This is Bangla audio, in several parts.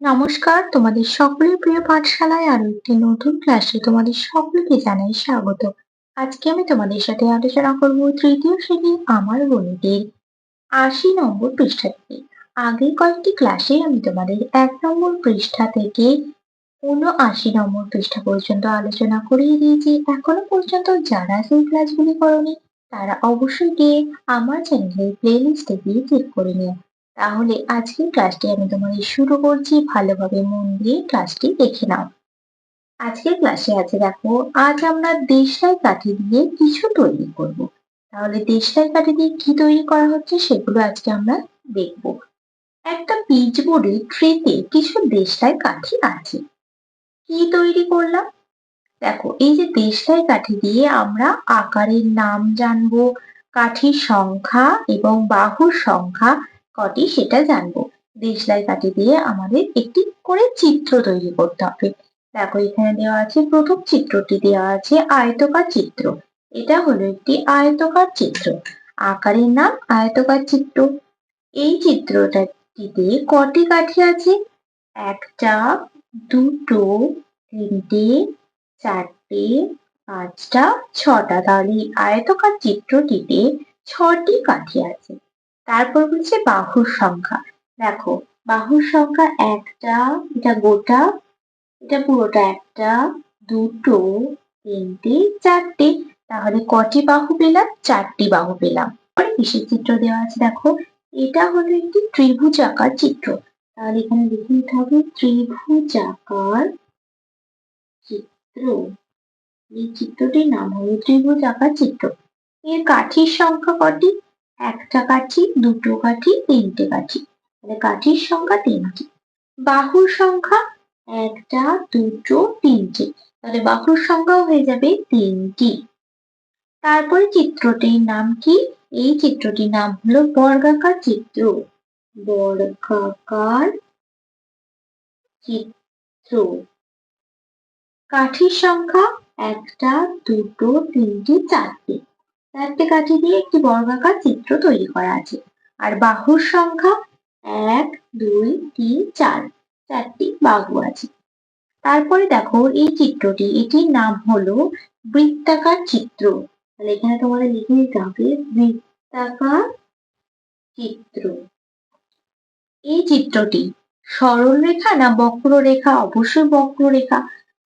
নমস্কার, তোমাদের সকলের প্রিয় পাঠশালায় আরও একটি নতুন ক্লাসে তোমাদের সকলকে জানাই স্বাগত। আজকে আমি তোমাদের সাথে আলোচনা করব তৃতীয় শ্রেণি আমার গণিতের আশি নম্বর পৃষ্ঠা থেকে। আগে কয়েকটি ক্লাসে আমি তোমাদের এক নম্বর পৃষ্ঠা থেকে আশি নম্বর পৃষ্ঠা পর্যন্ত আলোচনা করিয়ে দিয়েছি। এখনও পর্যন্ত যারা সেই ক্লাসগুলি করনি, তারা অবশ্যই গিয়ে আমার চ্যানেলের প্লে লিস্টে গিয়ে চেক করে নিও। তাহলে আজকের ক্লাসটি আমি তোমাদের শুরু করছি। ভালোভাবে মন দিয়ে ক্লাসটি দেখে নাও। আজকের ক্লাসে আছে, দেখো, আজ আমরা দেশলাই কাঠি দিয়ে কিছু তৈরি করব। তাহলে দেশলাই কাঠি দিয়ে কি তৈরি করা হচ্ছে সেগুলো আজকে আমরা দেখব। একটা পিচ বোর্ডে ট্রেতে কিছু দেশলাই কাঠি আছে। কি তৈরি করলাম? দেখো, এই যে দেশলাই কাঠি দিয়ে আমরা আকারের নাম জানব, কাঠির সংখ্যা এবং বাহুর সংখ্যা কটি সেটা জানব। দেশলাই কাঠি দিয়ে আমাদের একটি করে চিত্র তৈরি করতে হবে। দেখো, এখানে দেওয়া আছে, প্রথম চিত্রটি দেওয়া আছে আয়তকার চিত্র। এটা হলো একটি আয়তকার চিত্র। আকারের নাম আয়তকার চিত্র। এই চিত্রটাটিতে কটি কাঠি আছে? একটা, দুটো, তিনটে, চারটে, পাঁচটা, ছটা। তাহলে আয়তকার চিত্রটিতে ছটি কাঠি আছে। তারপর হচ্ছে বাহুর সংখ্যা। দেখো, বাহুর সংখ্যা একটা, এটা গোটা, এটা পুরোটা একটা, দুটো, তিনটে, চারটে। তাহলে কটি বাহু পেলাম? চারটি বাহু পেলাম। কিসের চিত্র দেওয়া আছে, দেখো। এটা হলো একটি ত্রিভুজ আকার চিত্র। তাহলে এখানে লিখে নিতে হবে, ত্রিভুজ আকার চিত্র। এই চিত্রটির নাম হলো ত্রিভুজ আকার চিত্র। এর কাঠির সংখ্যা কটি? একটা কাঠি, দুটো কাঠি, তিনটে কাঠি। তাহলে কাঠির সংখ্যা তিনটি। বাহুর সংখ্যা একটা, দুটো, তিনটে। তাহলে বাহুর সংখ্যাও হয়ে যাবে তিনটি। তারপরে চিত্রটির নাম কি? এই চিত্রটির নাম হলো বর্গাকার চিত্র। বর্গাকার চিত্র। কাঠির সংখ্যা একটা, দুটো, তিনটি, চারটি। চারটে কাঠি দিয়ে একটি বর্গাকার চিত্র তৈরি করা আছে। আর বাহুর সংখ্যা এক, দুই, তিন, চার, চারটি বাহু আছে। তারপরে দেখো, এই চিত্রটি, এটির নাম হলো বৃত্তাকার চিত্র। তাহলে এখানে তোমাদের লিখে নিতে হবে, বৃত্তাকার চিত্র। এই চিত্রটি সরল রেখা না বক্ররেখা? অবশ্যই বক্ররেখা।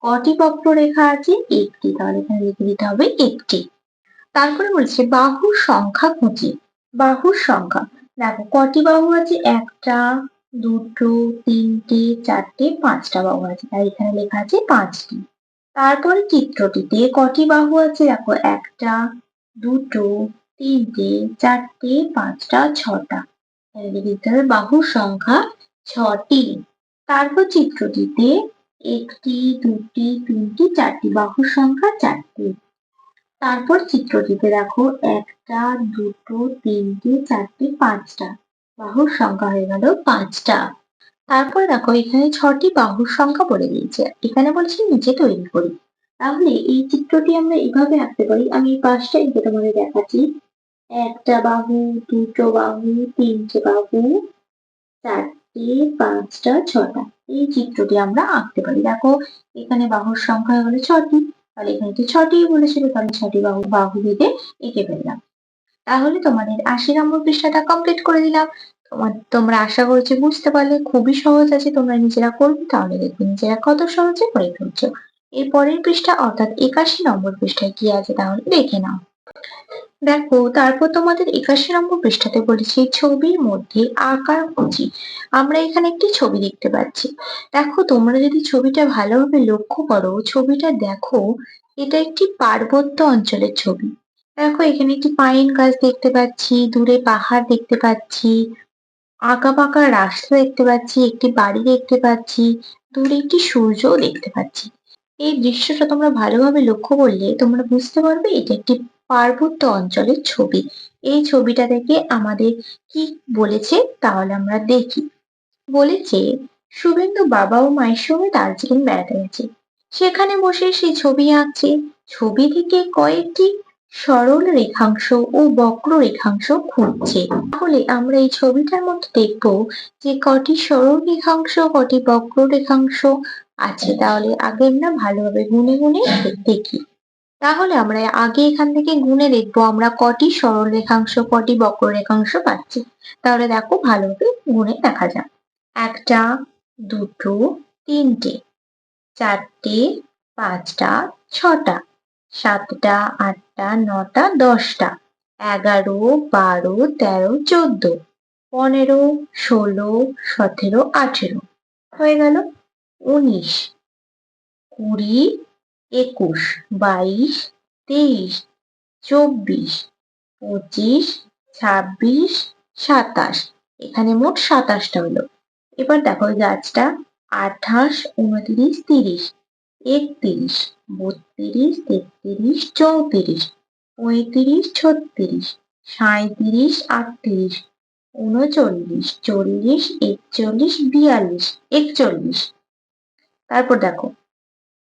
কটি বক্ররেখা আছে? একটি। তাহলে এখানে লিখে দিতে হবে একটি। তারপরে বলছে, বাহুর সংখ্যা খুঁজি। বাহুর সংখ্যা। দেখো, কটি বাহু আছে? একটা, দুটো, তিনটে, চারটে, পাঁচটা বাহু আছে। তাই এখানে লেখা আছে পাঁচটি। তারপরে চিত্রটিতে কটি বাহু আছে? দেখো, একটা, দুটো, তিনটে, চারটে, পাঁচটা, ছটা। দিতে হবে সংখ্যা ছটি। তারপর চিত্রটিতে একটি, দুটি, তিনটি, চারটি বাহুর সংখ্যা চারটি। তারপর চিত্রটিতে দেখো একটা, দুটো, তিনটে, চারটে, পাঁচটা। বাহুর সংখ্যা হয়ে গেল পাঁচটা। তারপর দেখো এখানে ছটি বাহুর সংখ্যা বলে দিয়েছে এখানে বলছি নিচে তৈরি করি। তাহলে এই চিত্রটি আমরা এভাবে আঁকতে পারি। আমি এই পাঁচটা এঁকে তোমাদের দেখাচ্ছি। একটা বাহু, দুটো বাহু, তিনটে বাহু, চারটে, পাঁচটা, ছটা। এই চিত্রটি আমরা আঁকতে পারি। দেখো এখানে বাহুর সংখ্যা হয়ে গেলো ছটি। তাহলে এখানে তো ছটি বলেছিল তাহলে ছটি বাহু বাহু বেঁধে এঁকে ফেললাম। তাহলে তোমাদের আশি নম্বর পৃষ্ঠাটা কমপ্লিট করে দিলাম। তোমার, তোমরা আশা করছি বুঝতে পারলে খুবই সহজ আছে, তোমরা নিজেরা করবে, তাহলে দেখবে নিজেরা কত সহজে করে ফেলছো। এর পরের পৃষ্ঠা, অর্থাৎ একাশি নম্বর পৃষ্ঠায় কি আছে তাহলে দেখে নাও। দেখো, তারপর তোমাদের একাশি নম্বর পৃষ্ঠাতে বলেছি, ছবির মধ্যে আকার খুঁজি আমরা এখানে একটি ছবি দেখতে পাচ্ছি। দেখো, তোমরা যদি ছবিটা ভালোভাবে লক্ষ্য করো, ছবিটা দেখো, এটা একটি পার্বত্য অঞ্চলের ছবি। দেখো, এখানে একটি পাইন গাছ দেখতে পাচ্ছি, দূরে পাহাড় দেখতে পাচ্ছি আঁকা পাকা রাস্তা দেখতে পাচ্ছি, একটি বাড়ি দেখতে পাচ্ছি, দূরে একটি সূর্যও দেখতে পাচ্ছি। এই দৃশ্যটা তোমরা ভালোভাবে লক্ষ্য করলে তোমরা বুঝতে পারবে, এটা একটি পার্বত্য অঞ্চলের ছবি। এই ছবিটা থেকে আমাদের কি বলেছে তাহলে আমরা দেখি। বলেছে, শুভেন্দু বাবা ও মায়ের সঙ্গে দার্জিলিং বেড়াতে গেছে। সেখানে বসে সেই ছবি আঁকছে। ছবি থেকে কয়েকটি সরল রেখাংশ ও বক্র রেখাংশ খুঁজছে। তাহলে আমরা এই ছবিটার মধ্যে দেখব যে কটি সরল রেখাংশ, কটি বক্র রেখাংশ আছে। তাহলে আগে আমরা ভালোভাবে গুনে গুনে দেখি। তাহলে আমরা আগে এখান থেকে গুনে দেখব আমরা কটি সরল রেখাংশ, কটি বক্র রেখাংশ পাচ্ছি। তাহলে দেখো ভালোভাবে গুনে দেখা যাক। একটা, দুটো, তিনটে, চারটে, পাঁচটা, ছটা, সাতটা, আটটা, নটা, দশটা, এগারো, বারো, তেরো, চোদ্দ, পনেরো, ষোলো, সতেরো, আঠেরো। হয়ে গেল উনিশ। কুড়ি একুশ, বাইশ, তেইশ, চব্বিশ, পঁচিশ, ছাব্বিশ, সাতাশ। এখানে মোট সাতাশটা হলো। এবার দেখো গাছটা আঠাশ, উনত্রিশ, তিরিশ, একত্রিশ, বত্রিশ, তেত্রিশ, চৌত্রিশ, পঁয়ত্রিশ, ছত্রিশ, সাঁইত্রিশ, আটত্রিশ, উনচল্লিশ, চল্লিশ, একচল্লিশ, বিয়াল্লিশ, একচল্লিশ। তারপর দেখো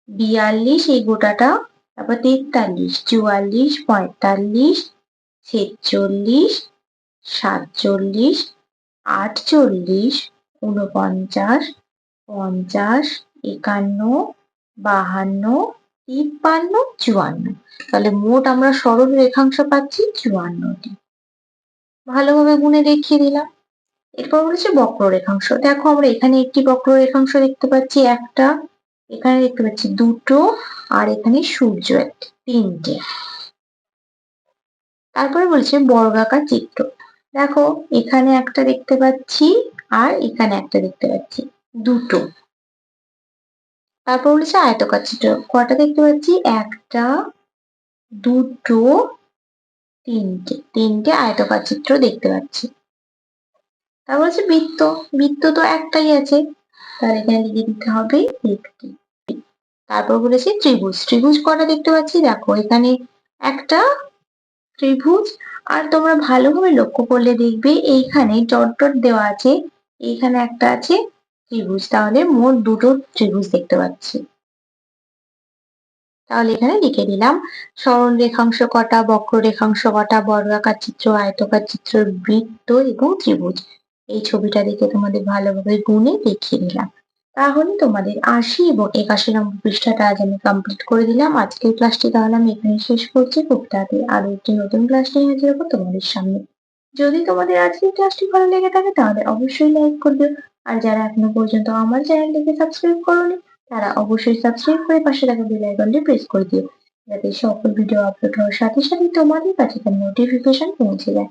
বিয়াল্লিশ, এই গোটাটা। তারপর তেতাল্লিশ, চুয়াল্লিশ, পঁয়তাল্লিশ, ছেচল্লিশ, সাতচল্লিশ, আটচল্লিশ, ঊনপঞ্চাশ, পঞ্চাশ, একান্ন, বাহান্ন, তিপ্পান্ন, চুয়ান্ন। তাহলে মোট আমরা সরল রেখাংশ পাচ্ছি চুয়ান্নটি। ভালোভাবে গুনে দেখিয়ে দিলাম। এরপর বলেছে বক্র রেখাংশ দেখো আমরা এখানে একটি বক্র রেখাংশ দেখতে পাচ্ছি, একটা এখানে দেখতে পাচ্ছি দুটো আর এখানে সূর্য একটি, তিনটে। তারপরে বলছে বর্গাকার চিত্র। দেখো, এখানে একটা দেখতে পাচ্ছি আর এখানে একটা দেখতে পাচ্ছি, দুটো। তারপর বলেছে আয়তকার চিত্র। কটা দেখতে পাচ্ছি? একটা, দুটো, তিনটে। তিনটে আয়তকার চিত্র দেখতে পাচ্ছি। তারপর হচ্ছে বৃত্ত। বৃত্ত তো একটাই আছে। তাহলে এখানে লিখে দিতে হবে একটি। তারপর বলেছি ত্রিভুজ। ত্রিভুজ কটা দেখতে পাচ্ছি? দেখো, এখানে একটা ত্রিভুজ। আর তোমরা ভালোভাবে লক্ষ্য করলে দেখবে এইখানে ডট ডট দেওয়া আছে, এইখানে একটা আছে ত্রিভুজ। তাহলে মোট দুটো ত্রিভুজ দেখতে পাচ্ছি। তাহলে এখানে লিখে দিলাম সরল রেখাংশ কটা, বক্র রেখাংশ কটা, বর্গাকার চিত্র, আয়তকার চিত্র, বৃত্ত এবং ত্রিভুজ। এই ছবিটা দেখে তোমাদের ভালোভাবে গুনে দেখিয়ে দিলাম তাহলে তোমাদের আশি এবং একাশি নম্বর পৃষ্ঠাটা আজ আমি কমপ্লিট করে দিলাম। আজকের ক্লাসটি তাহলে আমি এখানে শেষ করছি। খুব তাড়াতাড়ি আরও একটি নতুন ক্লাস নিয়ে হাজির হব তোমাদের সামনে। যদি তোমাদের আজকের ক্লাসটি ভালো লেগে থাকে তাহলে অবশ্যই লাইক করবে। আর যারা এখনও পর্যন্ত আমার চ্যানেলটিকে সাবস্ক্রাইব করোনি, তারা অবশ্যই সাবস্ক্রাইব করে পাশে থাকা বেল আইকনটি প্রেস করে দিও। যাতে সকল ভিডিও আপলোড হওয়ার সাথে সাথে তোমাদের কাছে তার নোটিফিকেশন পৌঁছে যায়।